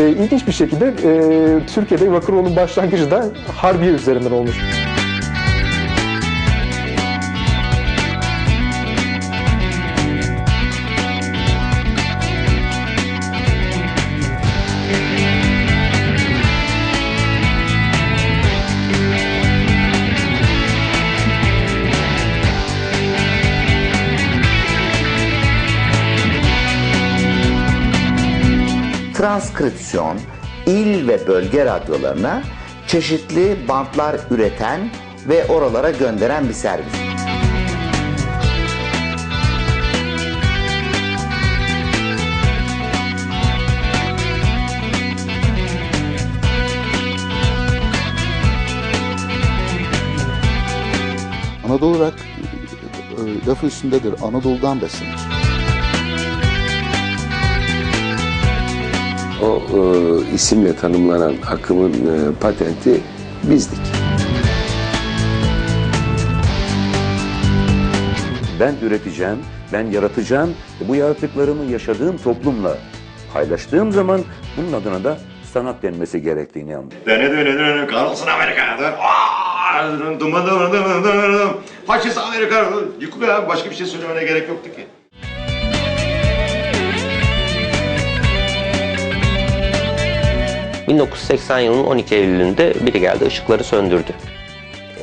e, ilginç bir şekilde e, Türkiye'de rock'n'roll'un başlangıcı da Harbiye üzerinden olmuş. Transkripsiyon, il ve bölge radyolarına çeşitli bantlar üreten ve oralara gönderen bir servis. Anadolu rock e, lafı üstündedir. Anadolu'dan beslenir. O e, isimle tanımlanan akımın e, patenti bizdik. Ben üreteceğim, ben yaratacağım. ve Bu yaratıklarımı yaşadığım toplumla paylaştığım zaman bunun adına da sanat denmesi gerektiğini anlıyorum. Dene dene dene kahrolsun Amerika. Dön. Aa, dın dın dın dın dın dın dın. Faşist Amerika. Yıkılıyor abi başka bir şey söylemene gerek yoktu ki. 1980 yılının 12 Eylül'ünde biri geldi ışıkları söndürdü.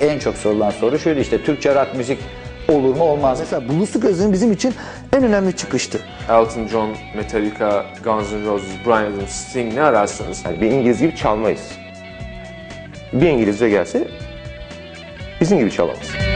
En çok sorulan soru şuydu işte Türkçe rock müzik olur mu olmaz mı? Mesela Bulusu Gözlüğün bizim için en önemli çıkıştı. Elton John, Metallica, Guns N' Roses, Brian Adams, Sting ne ararsanız Yani bir İngiliz gibi çalmayız. Bir İngilizce gelse bizim gibi çalamaz.